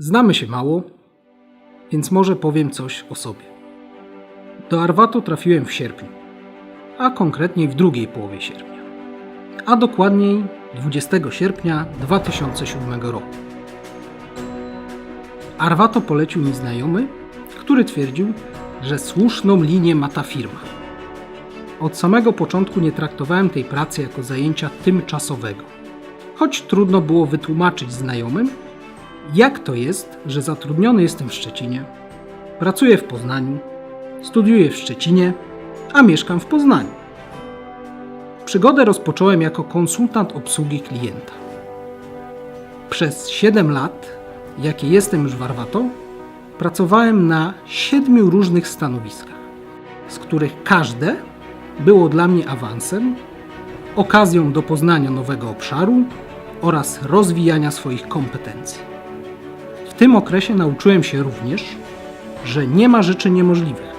Znamy się mało, więc może powiem coś o sobie. Do Arvato trafiłem w sierpniu, a konkretniej w drugiej połowie sierpnia, a dokładniej 20 sierpnia 2007 roku. Arvato polecił mi znajomy, który twierdził, że słuszną linię ma ta firma. Od samego początku nie traktowałem tej pracy jako zajęcia tymczasowego, choć trudno było wytłumaczyć znajomym, jak to jest, że zatrudniony jestem w Szczecinie, pracuję w Poznaniu, studiuję w Szczecinie, a mieszkam w Poznaniu. Przygodę rozpocząłem jako konsultant obsługi klienta. Przez 7 lat, jakie jestem już w Arvato, pracowałem na siedmiu różnych stanowiskach, z których każde było dla mnie awansem, okazją do poznania nowego obszaru oraz rozwijania swoich kompetencji. Tym okresie nauczyłem się również, że nie ma rzeczy niemożliwych.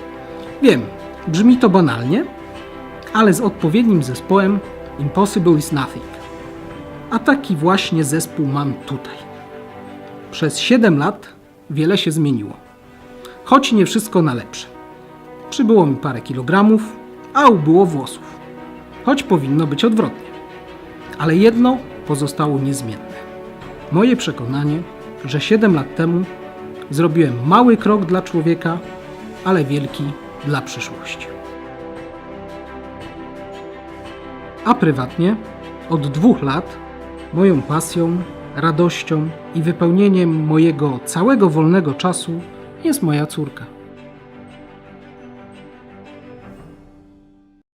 Wiem, brzmi to banalnie, ale z odpowiednim zespołem impossible is nothing. A taki właśnie zespół mam tutaj. Przez 7 lat wiele się zmieniło, choć nie wszystko na lepsze. Przybyło mi parę kilogramów, a ubyło włosów, choć powinno być odwrotnie. Ale jedno pozostało niezmienne. Moje przekonanie, że 7 lat temu zrobiłem mały krok dla człowieka, ale wielki dla przyszłości. A prywatnie, od dwóch lat, moją pasją, radością i wypełnieniem mojego całego wolnego czasu jest moja córka.